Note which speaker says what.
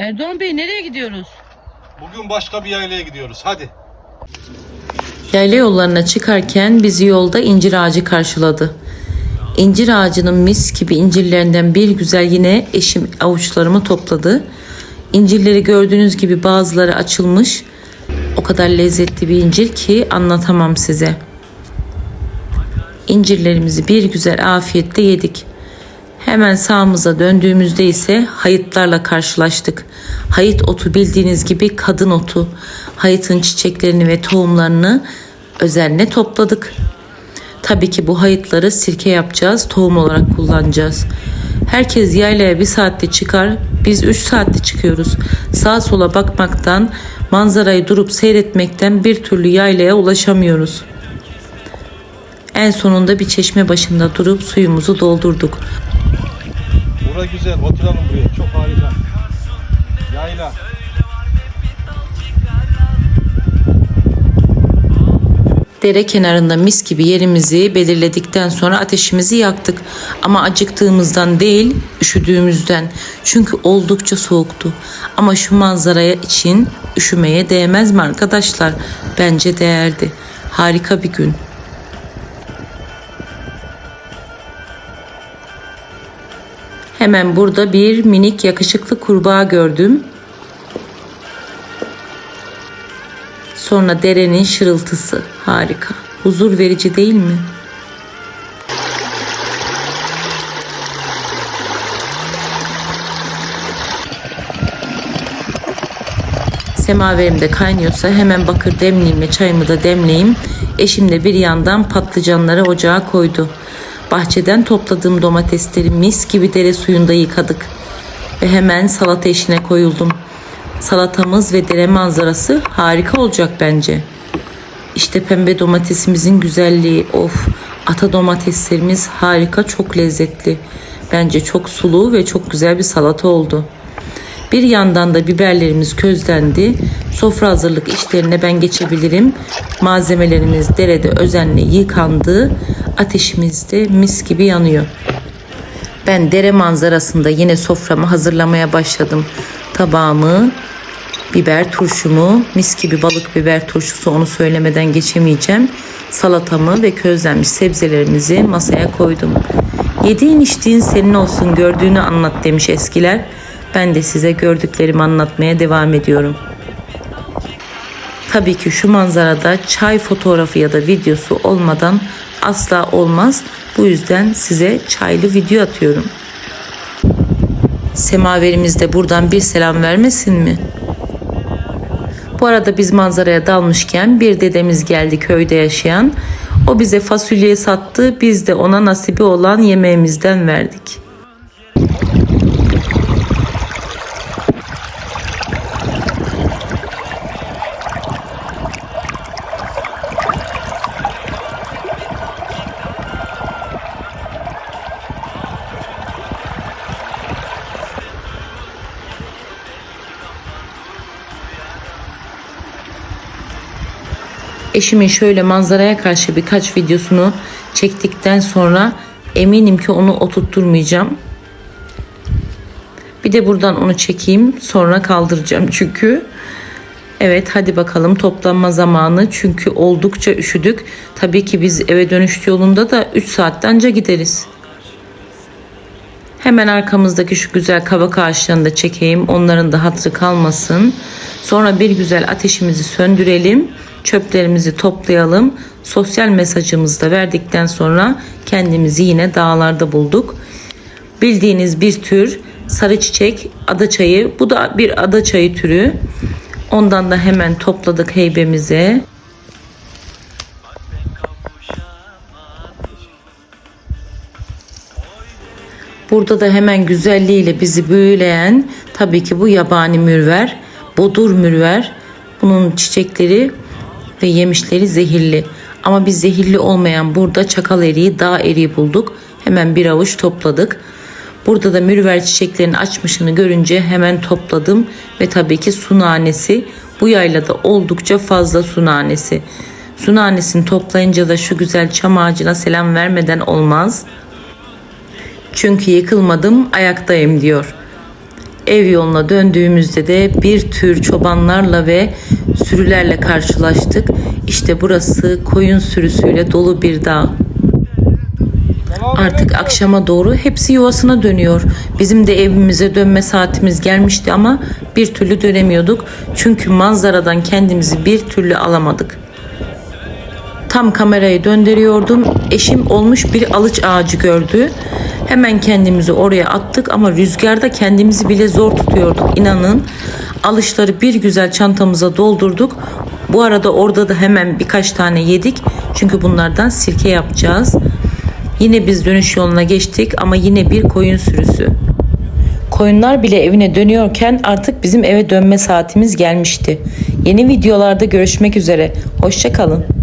Speaker 1: Erdoğan Bey nereye gidiyoruz?
Speaker 2: Bugün başka bir yaylaya gidiyoruz. Hadi.
Speaker 3: Yayla yollarına çıkarken bizi yolda incir ağacı karşıladı. İncir ağacının mis gibi incirlerinden bir güzel yine eşim avuçlarımı topladı. İncirleri gördüğünüz gibi bazıları açılmış. O kadar lezzetli bir incir ki anlatamam size. İncirlerimizi bir güzel afiyetle yedik. Hemen sağımıza döndüğümüzde ise hayıtlarla karşılaştık. Hayıt otu bildiğiniz gibi kadın otu. Hayıtın çiçeklerini ve tohumlarını özenle topladık. Tabii ki bu hayıtları sirke yapacağız, tohum olarak kullanacağız. Herkes yaylaya bir saatte çıkar, biz 3 saatte çıkıyoruz. Sağa sola bakmaktan, manzarayı durup seyretmekten bir türlü yaylaya ulaşamıyoruz. En sonunda bir çeşme başında durup suyumuzu doldurduk.
Speaker 2: Bura güzel. Oturalım buraya. Çok harika. Yayla.
Speaker 3: Dere kenarında mis gibi yerimizi belirledikten sonra ateşimizi yaktık. Ama acıktığımızdan değil, üşüdüğümüzden. Çünkü oldukça soğuktu. Ama şu manzaraya için üşümeye değmez mi arkadaşlar? Bence değerdi. Harika bir gün. Hemen burada bir minik yakışıklı kurbağa gördüm. Sonra derenin şırıltısı. Harika. Huzur verici değil mi? Semaverimde kaynıyorsa hemen bakır demleyeyim ve çayımı da demleyeyim. Eşim de bir yandan patlıcanları ocağa koydu. Bahçeden topladığım domatesleri mis gibi dere suyunda yıkadık. Ve hemen salata işine koyuldum. Salatamız ve dere manzarası harika olacak bence. İşte pembe domatesimizin güzelliği. Of ata domateslerimiz harika çok lezzetli. Bence çok sulu ve çok güzel bir salata oldu. Bir yandan da biberlerimiz közlendi. Sofra hazırlık işlerine ben geçebilirim. Malzemelerimiz derede özenle yıkandı. Ateşimiz de mis gibi yanıyor. Ben dere manzarasında yine soframı hazırlamaya başladım. Tabağımı, biber turşumu, mis gibi balık biber turşusu onu söylemeden geçemeyeceğim. Salatamı ve közlenmiş sebzelerimizi masaya koydum. Yediğin içtiğin senin olsun gördüğünü anlat demiş eskiler. Ben de size gördüklerimi anlatmaya devam ediyorum. Tabii ki şu manzarada çay fotoğrafı ya da videosu olmadan asla olmaz. Bu yüzden size çaylı video atıyorum. Semaverimiz de buradan bir selam vermesin mi? Bu arada biz manzaraya dalmışken bir dedemiz geldi köyde yaşayan. O bize fasulye sattı. Biz de ona nasibi olan yemeğimizden verdik. Eşimin şöyle manzaraya karşı birkaç videosunu çektikten sonra eminim ki onu oturtturmayacağım. Bir de buradan onu çekeyim sonra kaldıracağım çünkü. Evet hadi bakalım toplanma zamanı çünkü oldukça üşüdük. Tabii ki biz eve dönüş yolunda da 3 saatte anca gideriz. Hemen arkamızdaki şu güzel kavak ağaçlarını da çekeyim. Onların da hatırı kalmasın. Sonra bir güzel ateşimizi söndürelim. Çöplerimizi toplayalım. Sosyal mesajımızı da verdikten sonra kendimizi yine dağlarda bulduk. Bildiğiniz bir tür sarı çiçek ada çayı. Bu da bir ada çayı türü. Ondan da hemen topladık heybemize. Burada da hemen güzelliğiyle bizi büyüleyen tabii ki bu yabani mürver, bodur mürver. Bunun çiçekleri ve yemişleri zehirli. Ama biz zehirli olmayan burada çakal eriği, dağ eriği bulduk. Hemen bir avuç topladık. Burada da mürver çiçeklerin açmışını görünce hemen topladım ve tabii ki su nanesi. Bu yaylada oldukça fazla su nanesi. Su nanesini toplayınca da şu güzel çam ağacına selam vermeden olmaz. Çünkü yıkılmadım, ayaktayım diyor. Ev yoluna döndüğümüzde de bir tür çobanlarla ve sürülerle karşılaştık. İşte burası koyun sürüsüyle dolu bir dağ. Artık akşama doğru hepsi yuvasına dönüyor. Bizim de evimize dönme saatimiz gelmişti ama bir türlü dönemiyorduk. Çünkü manzaradan kendimizi bir türlü alamadık. Tam kamerayı döndürüyordum. Eşim olmuş bir alıç ağacı gördü. Hemen kendimizi oraya attık ama rüzgarda kendimizi bile zor tutuyorduk inanın. Alışları bir güzel çantamıza doldurduk. Bu arada orada da hemen birkaç tane yedik. Çünkü bunlardan sirke yapacağız. Yine biz dönüş yoluna geçtik ama yine bir koyun sürüsü. Koyunlar bile evine dönüyorken artık bizim eve dönme saatimiz gelmişti. Yeni videolarda görüşmek üzere. Hoşçakalın.